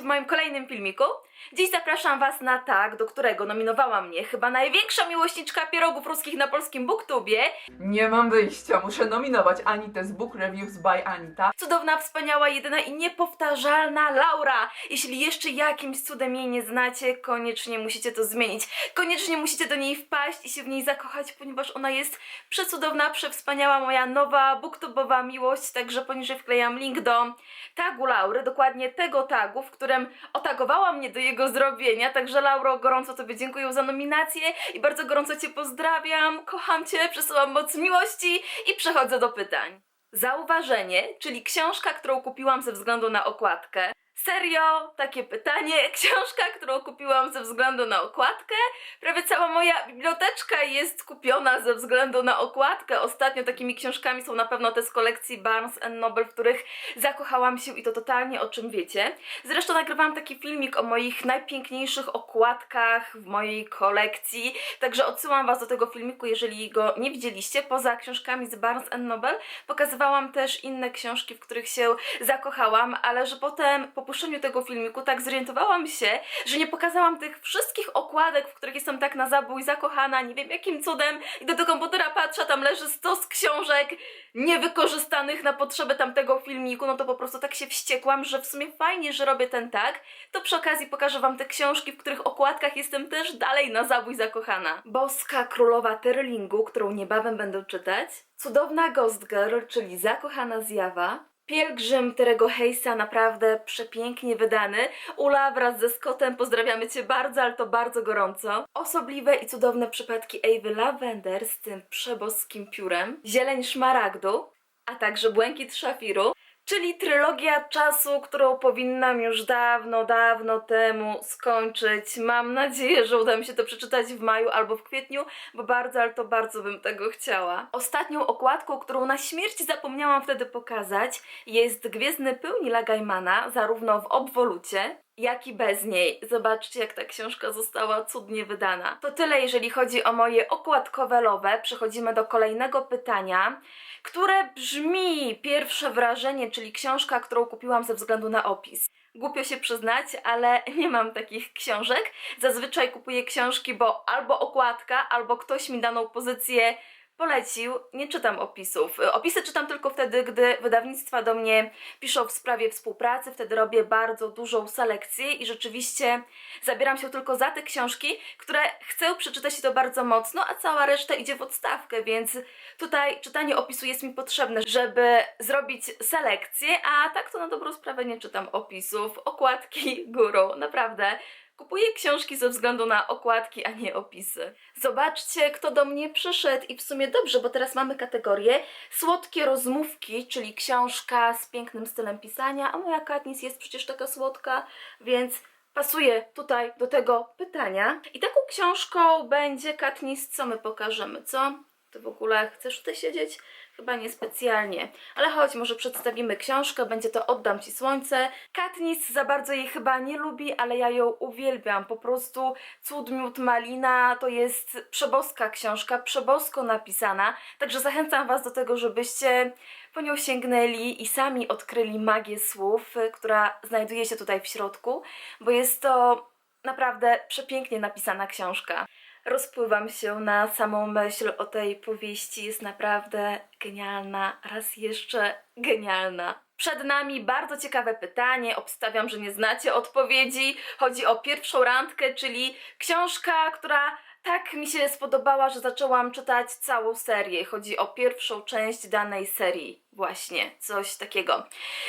w moim kolejnym filmiku. Dziś zapraszam Was na tag, do którego nominowała mnie chyba największa miłośniczka pierogów ruskich na polskim booktubie. Nie mam wyjścia, muszę nominować Anitę z Book Reviews by Anita. Cudowna, wspaniała, jedyna i niepowtarzalna Laura. Jeśli jeszcze jakimś cudem jej nie znacie, koniecznie musicie to zmienić. Koniecznie musicie do niej wpaść i się w niej zakochać, ponieważ ona jest przecudowna, przewspaniała, moja nowa booktubowa miłość, także poniżej wklejam link do tagu Laury, dokładnie tego tagu, w którym otagowała mnie do jego zrobienia, także Lauro, gorąco Tobie dziękuję za nominację i bardzo gorąco Cię pozdrawiam, kocham Cię, przesyłam moc miłości i przechodzę do pytań. Zauważenie, czyli książka, którą kupiłam ze względu na okładkę. Serio, takie pytanie. Książka, którą kupiłam ze względu na okładkę. Prawie cała moja biblioteczka jest kupiona ze względu na okładkę. Ostatnio takimi książkami są na pewno te z kolekcji Barnes Noble, w których zakochałam się i to totalnie o czym wiecie. Zresztą nagrywałam taki filmik o moich najpiękniejszych okładkach w mojej kolekcji, także odsyłam Was do tego filmiku, jeżeli go nie widzieliście. Poza książkami z Barnes Noble pokazywałam też inne książki, w których się zakochałam, ale że potem po puszczeniu tego filmiku tak zorientowałam się, że nie pokazałam tych wszystkich okładek, w których jestem tak na zabój zakochana, nie wiem jakim cudem i do komputera patrzę, tam leży stos książek niewykorzystanych na potrzeby tamtego filmiku, no to po prostu tak się wściekłam, że w sumie fajnie, że robię ten tak, to przy okazji pokażę wam te książki, w których okładkach jestem też dalej na zabój zakochana. Boska Królowa Terlingu, którą niebawem będę czytać, Cudowna Ghost Girl, czyli Zakochana Zjawa, Pielgrzym Terego Hejsa, naprawdę przepięknie wydany. Ula wraz ze Scottem pozdrawiamy Cię bardzo, ale to bardzo gorąco. Osobliwe i cudowne przypadki Ewy Lavender z tym przeboskim piórem. Zieleń Szmaragdu, a także Błękit Szafiru. Czyli trylogia czasu, którą powinnam już dawno, dawno temu skończyć. Mam nadzieję, że uda mi się to przeczytać w maju albo w kwietniu, bo bardzo, ale to bardzo bym tego chciała. Ostatnią okładką, którą na śmierć zapomniałam wtedy pokazać, jest Gwiezdny Pył Nila Gaimana, zarówno w obwolucie, jak i bez niej. Zobaczcie, jak ta książka została cudnie wydana. To tyle, jeżeli chodzi o moje okładkowe lowe. Przechodzimy do kolejnego pytania, które brzmi pierwsze wrażenie, czyli książka, którą kupiłam ze względu na opis. Głupio się przyznać, ale nie mam takich książek. Zazwyczaj kupuję książki, bo albo okładka, albo ktoś mi daną pozycję polecił. Nie czytam opisów. Opisy czytam tylko wtedy, gdy wydawnictwa do mnie piszą w sprawie współpracy. Wtedy robię bardzo dużą selekcję i rzeczywiście zabieram się tylko za te książki, które chcę przeczytać i to bardzo mocno, a cała reszta idzie w odstawkę, więc tutaj czytanie opisu jest mi potrzebne, żeby zrobić selekcję, a tak to na dobrą sprawę nie czytam opisów. Okładki górą, naprawdę. Kupuję książki ze względu na okładki, a nie opisy. Zobaczcie, kto do mnie przyszedł i w sumie dobrze, bo teraz mamy kategorię słodkie rozmówki, czyli książka z pięknym stylem pisania, a moja Katniss jest przecież taka słodka, więc pasuje tutaj do tego pytania. I taką książką będzie Katniss, co my pokażemy, co? Ty w ogóle chcesz tutaj siedzieć? Chyba niespecjalnie. Ale chodź, może przedstawimy książkę, będzie to Oddam Ci Słońce. Katniss za bardzo jej chyba nie lubi, ale ja ją uwielbiam. Po prostu Cud, Miód, Malina to jest przeboska książka, przebosko napisana. Także zachęcam Was do tego, żebyście po nią sięgnęli i sami odkryli magię słów, y, która znajduje się tutaj w środku, bo jest to naprawdę przepięknie napisana książka. Rozpływam się na samą myśl o tej powieści. Jest naprawdę genialna, raz jeszcze genialna. Przed nami bardzo ciekawe pytanie. Obstawiam, że nie znacie odpowiedzi. Chodzi o pierwszą randkę, czyli książka, która tak mi się spodobała, że zaczęłam czytać całą serię. Chodzi o pierwszą część danej serii. Właśnie, coś takiego.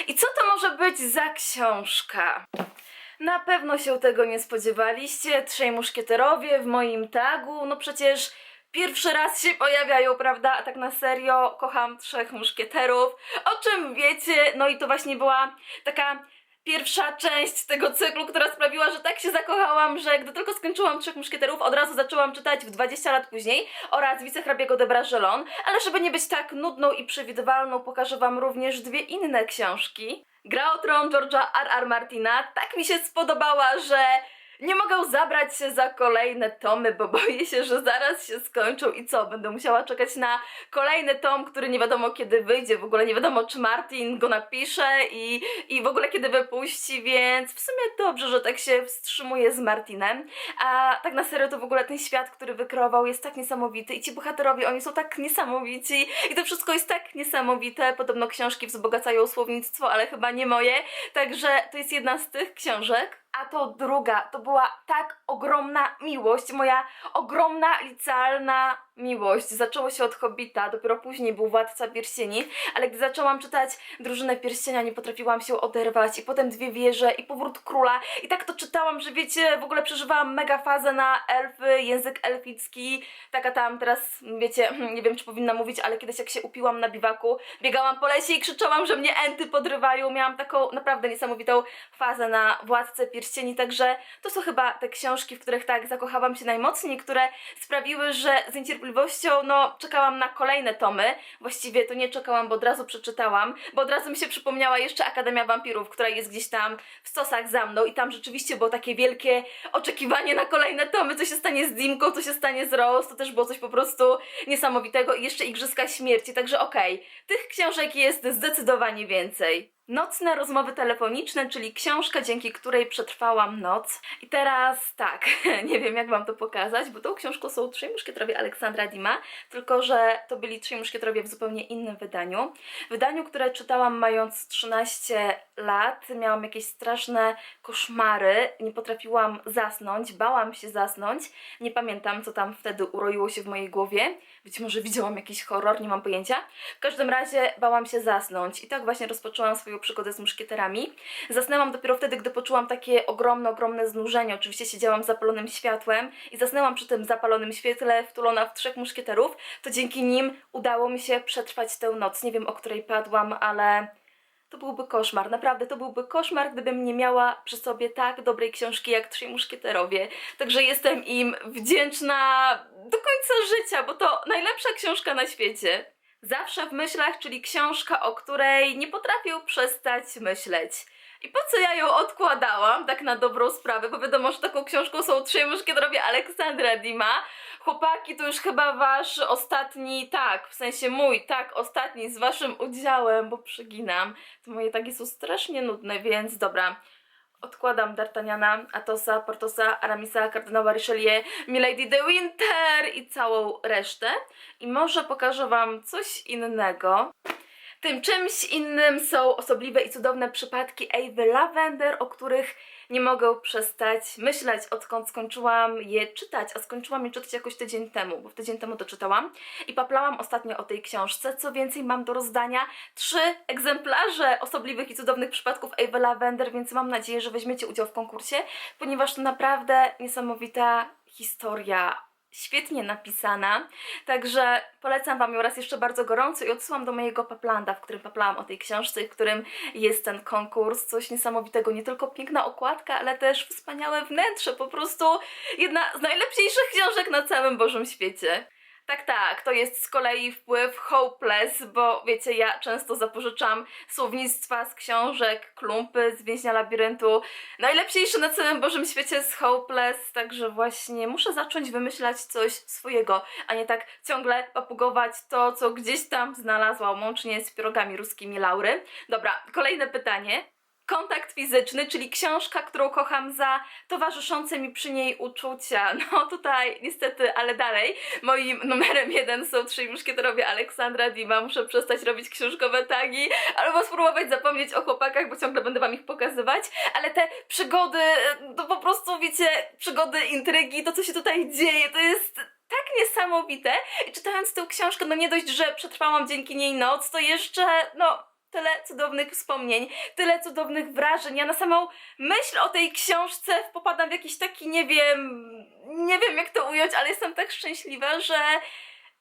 I co to może być za książka? Na pewno się tego nie spodziewaliście. Trzej muszkieterowie w moim tagu. No przecież pierwszy raz się pojawiają, prawda? A tak na serio kocham trzech muszkieterów. O czym wiecie? No i to właśnie była taka pierwsza część tego cyklu, która sprawiła, że tak się zakochałam, że gdy tylko skończyłam Trzech Muszkieterów, od razu zaczęłam czytać w 20 lat później oraz Wicehrabiego de Bragelonne, ale żeby nie być tak nudną i przewidywalną, pokażę Wam również dwie inne książki. Gra o Tron George'a R.R. Martina tak mi się spodobała, że Nie mogę zabrać się za kolejne tomy, bo boję się, że zaraz się skończą i co? Będę musiała czekać na kolejny tom, który nie wiadomo kiedy wyjdzie. W ogóle nie wiadomo, czy Martin go napisze i, i w ogóle kiedy wypuści, więc w sumie dobrze, że tak się wstrzymuje z Martinem. A tak na serio to w ogóle ten świat, który wykreował jest tak niesamowity i ci bohaterowie, oni są tak niesamowici i to wszystko jest tak niesamowite. Podobno książki wzbogacają słownictwo, ale chyba nie moje. Także to jest jedna z tych książek. A to druga, to była tak ogromna miłość, moja ogromna, licealna miłość. Zaczęło się od Hobbita, dopiero później był Władca Pierścieni, ale gdy zaczęłam czytać Drużynę Pierścienia, nie potrafiłam się oderwać. I potem Dwie Wieże i Powrót Króla. I tak to czytałam, że wiecie, w ogóle przeżywałam mega fazę na elfy, język elficki, taka tam teraz, wiecie, nie wiem czy powinna mówić, ale kiedyś jak się upiłam na biwaku, biegałam po lesie i krzyczałam, że mnie enty podrywają, miałam taką naprawdę niesamowitą fazę na Władcę Pierścieni, także to są chyba te książki, w których tak zakochałam się najmocniej, które sprawiły, że z niecierpliwością, no, czekałam na kolejne tomy. Właściwie to nie czekałam, bo od razu przeczytałam, bo od razu mi się przypomniała jeszcze Akademia Wampirów, która jest gdzieś tam w stosach za mną i tam rzeczywiście było takie wielkie oczekiwanie na kolejne tomy, co się stanie z Dimką, co się stanie z Rose, to też było coś po prostu niesamowitego i jeszcze Igrzyska Śmierci, także okej, tych książek jest zdecydowanie więcej. Nocne rozmowy telefoniczne, czyli książka, dzięki której przetrwałam noc. I teraz tak, nie wiem jak wam to pokazać, bo tą książką są Trzej Muszkietrowie Aleksandra Dima, tylko że to byli Trzej Muszkietrowie w zupełnie innym wydaniu. Wydaniu, które czytałam mając 13 lat, miałam jakieś straszne koszmary, nie potrafiłam zasnąć, bałam się zasnąć, nie pamiętam co tam wtedy uroiło się w mojej głowie. Być może widziałam jakiś horror, nie mam pojęcia. W każdym razie bałam się zasnąć i tak właśnie rozpoczęłam swoją przygodę z muszkieterami. Zasnęłam dopiero wtedy, gdy poczułam takie ogromne, ogromne znużenie. Oczywiście siedziałam z zapalonym światłem i zasnęłam przy tym zapalonym świetle, wtulona w trzech muszkieterów. To dzięki nim udało mi się przetrwać tę noc. Nie wiem, o której padłam, ale to byłby koszmar. Naprawdę to byłby koszmar, gdybym nie miała przy sobie tak dobrej książki jak Trzej Muszkieterowie. Także jestem im wdzięczna do końca życia, bo to najlepsza książka na świecie. Zawsze w myślach, czyli książka, o której nie potrafię przestać myśleć. I po co ja ją odkładałam, tak na dobrą sprawę, bo wiadomo, że taką książką są Trzej Muszkieterowie Aleksandra Dima. Chłopaki, to już chyba wasz ostatni, tak, w sensie mój, tak, ostatni z waszym udziałem, bo przyginam. To moje takie są strasznie nudne, więc dobra. Odkładam D'Artagnana, Atosa, Portosa, Aramisa, kardynała Richelieu, Milady de Winter i całą resztę. I może pokażę wam coś innego. Tym czymś innym są osobliwe i cudowne przypadki Ewy Lavender, o których nie mogę przestać myśleć, odkąd skończyłam je czytać, a skończyłam je czytać jakoś tydzień temu, bo tydzień temu to czytałam i paplałam ostatnio o tej książce. Co więcej, mam do rozdania trzy egzemplarze osobliwych i cudownych przypadków Ewy Lavender, więc mam nadzieję, że weźmiecie udział w konkursie, ponieważ to naprawdę niesamowita historia świetnie napisana, także polecam Wam ją raz jeszcze bardzo gorąco i odsyłam do mojego paplanda, w którym paplałam o tej książce, w którym jest ten konkurs, coś niesamowitego, nie tylko piękna okładka, ale też wspaniałe wnętrze, po prostu jedna z najlepszych książek na całym Bożym świecie. Tak, tak, to jest z kolei wpływ Hopeless, bo wiecie, ja często zapożyczam słownictwa z książek, klumpy z Więźnia Labiryntu. Najlepszy na całym Bożym świecie jest Hopeless, także właśnie muszę zacząć wymyślać coś swojego, a nie tak ciągle papugować to, co gdzieś tam znalazłam, łącznie z pirogami ruskimi Laury. Dobra, kolejne pytanie. Kontakt fizyczny, czyli książka, którą kocham za towarzyszące mi przy niej uczucia. No tutaj niestety, ale dalej. Moim numerem jeden są Trzej Muszkieterowie Aleksandra Dima. Muszę przestać robić książkowe tagi, albo spróbować zapomnieć o chłopakach, bo ciągle będę wam ich pokazywać. Ale te przygody, to po prostu wiecie, przygody, intrygi, to co się tutaj dzieje, to jest tak niesamowite. I czytając tę książkę, no nie dość, że przetrwałam dzięki niej noc, to jeszcze, no tyle cudownych wspomnień, tyle cudownych wrażeń. Ja na samą myśl o tej książce popadam w jakiś taki, nie wiem, nie wiem jak to ująć, ale jestem tak szczęśliwa, że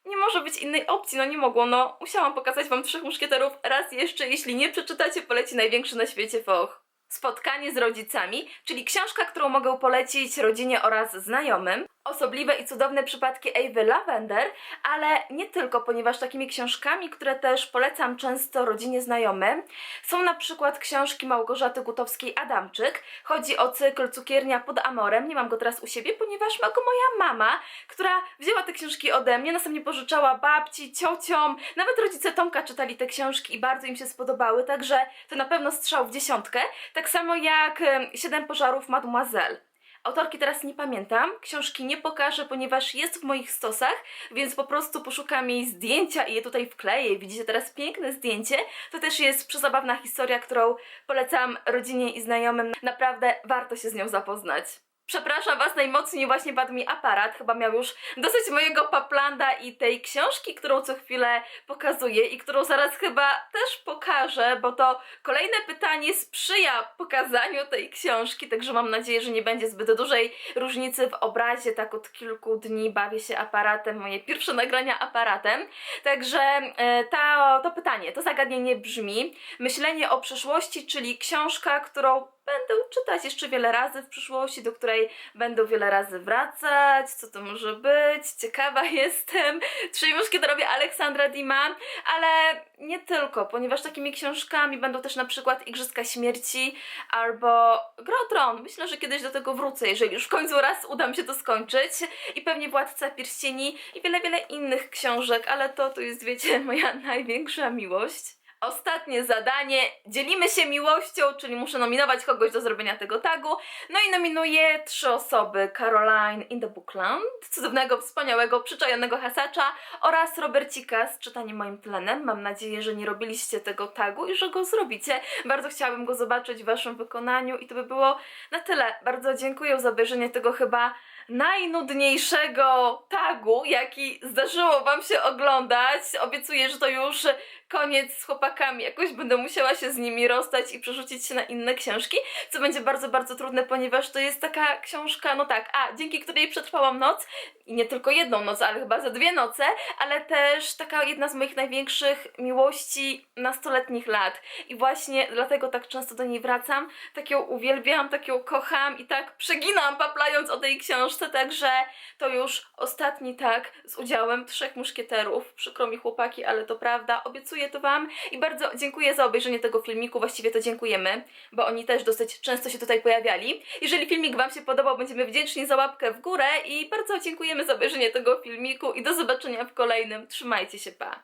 nie może być innej opcji, no nie mogło, no musiałam pokazać wam Trzech Muszkieterów raz jeszcze, jeśli nie przeczytacie, poleci największy na świecie foch. Spotkanie z rodzicami, czyli książka, którą mogę polecić rodzinie oraz znajomym. Osobliwe i cudowne przypadki Ewy Lavender, ale nie tylko, ponieważ takimi książkami, które też polecam często rodzinie znajomym, są na przykład książki Małgorzaty Gutowskiej-Adamczyk. Chodzi o cykl Cukiernia pod Amorem. Nie mam go teraz u siebie, ponieważ ma go moja mama, która wzięła te książki ode mnie, następnie pożyczała babci, ciociom, nawet rodzice Tomka czytali te książki i bardzo im się spodobały, także to na pewno strzał w dziesiątkę. Tak samo jak em, Siedem pożarów Mademoiselle. Autorki teraz nie pamiętam, książki nie pokażę, ponieważ jest w moich stosach, więc po prostu poszukam jej zdjęcia i je tutaj wkleję. Widzicie teraz piękne zdjęcie. To też jest przezabawna historia, którą polecam rodzinie i znajomym. Naprawdę warto się z nią zapoznać. Przepraszam Was najmocniej, właśnie padł mi aparat. Chyba miał już dosyć mojego paplanda i tej książki, którą co chwilę pokazuję i którą zaraz chyba też pokażę, bo to kolejne pytanie sprzyja pokazaniu tej książki, także mam nadzieję, że nie będzie zbyt dużej różnicy w obrazie. Tak od kilku dni bawię się aparatem, moje pierwsze nagrania aparatem. Także e, to, pytanie, to zagadnienie brzmi: Myślenie o przyszłości, czyli książka, którą będę czytać jeszcze wiele razy w przyszłości, do której będę wiele razy wracać. Co to może być? Ciekawa jestem. Trzy muszkieterowie Aleksandra Dima, ale nie tylko, ponieważ takimi książkami będą też na przykład Igrzyska Śmierci albo Gra o Tron. Myślę, że kiedyś do tego wrócę, jeżeli już w końcu raz uda mi się to skończyć. I pewnie Władca Pierścieni i wiele, wiele innych książek, ale to, to jest, wiecie, moja największa miłość. Ostatnie zadanie. Dzielimy się miłością, czyli muszę nominować kogoś do zrobienia tego tagu. No i nominuję trzy osoby. Caroline in the Bookland, cudownego, wspaniałego, przyczajonego hasacza oraz Robercika z czytaniem moim tlenem. Mam nadzieję, że nie robiliście tego tagu i że go zrobicie. Bardzo chciałabym go zobaczyć w waszym wykonaniu i to by było na tyle. Bardzo dziękuję za obejrzenie tego chyba najnudniejszego tagu, jaki zdarzyło Wam się oglądać. Obiecuję, że to już koniec z chłopakami. Jakoś będę musiała się z nimi rozstać i przerzucić się na inne książki, co będzie bardzo, bardzo trudne, ponieważ to jest taka książka, no tak, a dzięki której przetrwałam noc i nie tylko jedną noc, ale chyba za dwie noce, ale też taka jedna z moich największych miłości nastoletnich lat. I właśnie dlatego tak często do niej wracam, tak ją uwielbiam, tak ją kocham i tak przeginam paplając o tej książce, także to już ostatni tak z udziałem trzech muszkieterów. Przykro mi chłopaki, ale to prawda. Obiecuję to Wam i bardzo dziękuję za obejrzenie tego filmiku. Właściwie to dziękujemy, bo oni też dosyć często się tutaj pojawiali. Jeżeli filmik Wam się podobał, będziemy wdzięczni za łapkę w górę i bardzo dziękujemy za obejrzenie tego filmiku i do zobaczenia w kolejnym. Trzymajcie się, pa!